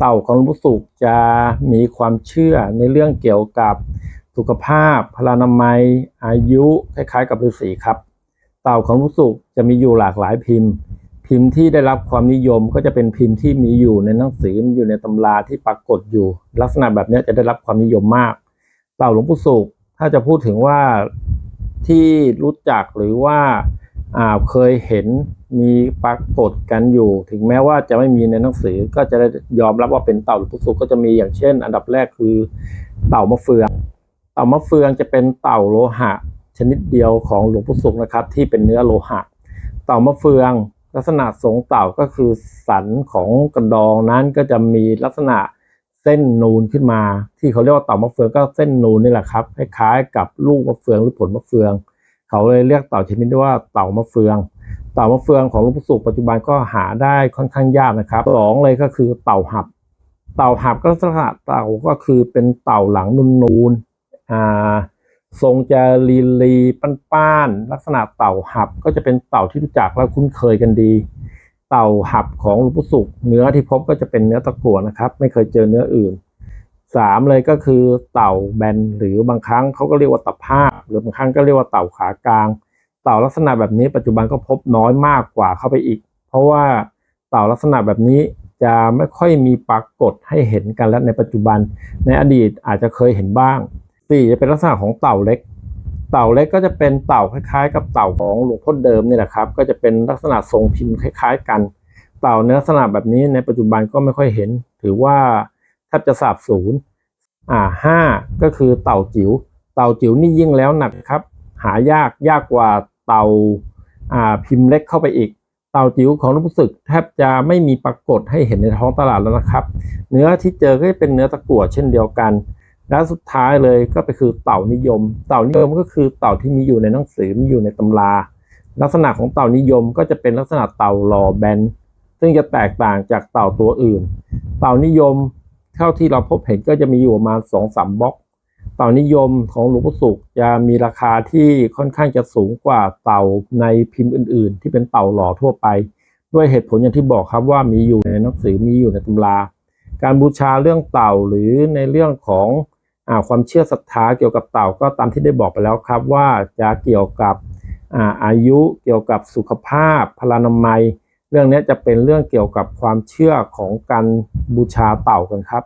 เต่าของหลวงปู่สุขจะมีความเชื่อในเรื่องเกี่ยวกับสุขภาพพลานามัย อายุคล้ายๆ กับฤาษีครับ เต่าของหลวงปู่สุขจะมีอยู่หลากหลายพิมพ์ พิมพ์ที่ได้รับความนิยมก็จะเป็นพิมพ์ที่มีอยู่ในหนังสือมีอยู่ในตำราที่ปรากฏอยู่ ลักษณะแบบนี้จะได้รับความนิยมมาก เต่าหลวงปู่สุขถ้าจะพูดถึงว่าที่รู้จักหรือว่า เคยเห็นมีปรากฏกันอยู่ ถึงแม้ว่าจะไม่มีในหนังสือก็จะได้ยอมรับว่าเป็นเต่าหลวงปู่สุขก็จะมีอย่างเช่น อันดับแรกคือเต่ามะเฟือง เต่ามะเฟืองจะเป็นเต่าโลหะ ชนิดเดียวของหลวงปู่สุขนะครับ ที่เป็นเนื้อโลหะ เต่ามะเฟืองลักษณะทรงเต่าก็คือสันของกระดองนั้นก็จะมีลักษณะเส้นนูนขึ้นมา ที่เขาเรียกว่าเต่ามะเฟืองก็เส้นนูนนี่แหละครับคล้ายๆกับลูกมะเฟืองหรือผลมะเฟือง เขาเลยเรียกเต่าชนิดนี้ว่าเต่ามะเฟือง เต่ามะเฟืองของหลวงปู่สุขปัจจุบันก็หาได้ค่อนข้างยากนะครับสองเลยก็คือเต่าหับ เต่าหับก็ลักษณะเต่าก็คือเป็นเต่าหลังนูนๆอ่าทรงจะลีลีป้านๆลักษณะเต่าหับก็จะเป็นเต่าที่รู้จักและคุ้นเคยกันดี เต่าหับของหลวงปู่สุขเนื้อที่พบก็จะเป็นเนื้อตะกั่วนะครับ ไม่เคยเจอเนื้ออื่น สามเลยก็คือเต่าแบนหรือบางครั้งเขาก็เรียกว่าตะภาพหรือบางครั้งก็เรียกว่าเต่าขากลาง เต่าลักษณะแบบนี้ปัจจุบันก็พบน้อยมากกว่าเข้าไปอีก เพราะว่าเต่าลักษณะแบบนี้จะไม่ค่อยมีปรากฏให้เห็นกันแล้วในปัจจุบัน ในอดีตอาจจะเคยเห็นบ้างสี่จะเป็นลักษณะของเต่าเล็ก เต่าเล็กก็จะเป็นเต่าคล้ายๆ กับเต่าของหลวงพ่อเดิมนี่แหละครับ ก็จะเป็นลักษณะทรงพิมพ์คล้าย ๆ กัน เต่าในลักษณะแบบนี้ในปัจจุบันก็ไม่ค่อยเห็น ถือว่า แทบจะสาบสูญอ่าห้าก็คือเต่าจิ๋วเต่าจิ๋วนี่ยิ่งแล้วหนักครับ หายากยากกว่าเต่าอ่าพิมพ์เล็กเข้าไปอีก เต่าจิ๋วของลูกศึกแทบจะไม่มีปรากฏให้เห็นในท้องตลาดแล้วนะครับ เนื้อที่เจอก็เป็นเนื้อตะกั่วเช่นเดียวกัน และสุดท้ายเลยก็ไปคือเต่านิยม เต่านิยมก็คือเต่าที่มีอยู่ในหนังสือมีอยู่ในตำรา ลักษณะของเต่านิยมก็จะเป็นลักษณะเต่าหล่อแบนซึ่งจะแตกต่างจากเต่าตัวอื่น เต่านิยม เท่าที่เราพบเห็นก็จะมีอยู่ประมาณสองสามบล็อก เต่านิยมของหลวงปู่สุขจะมีราคาที่ค่อนข้างจะสูงกว่าเต่าในพิมพ์อื่น ๆ ที่เป็นเต่าหล่อทั่วไป ด้วยเหตุผลอย่างที่บอกครับว่ามีอยู่ในหนังสือมีอยู่ในตำรา การบูชาเรื่องเต่าหรือในเรื่องของอความเชื่อศรัทธาเกี่ยวกับเต่าก็ตามที่ได้บอกไปแล้วครับว่าจะเกี่ยวกับอาอายุเกี่ยวกับสุขภาพพลานามัย เรื่องนี้จะเป็นเรื่องเกี่ยวกับความเชื่อของการบูชาเต่ากันครับ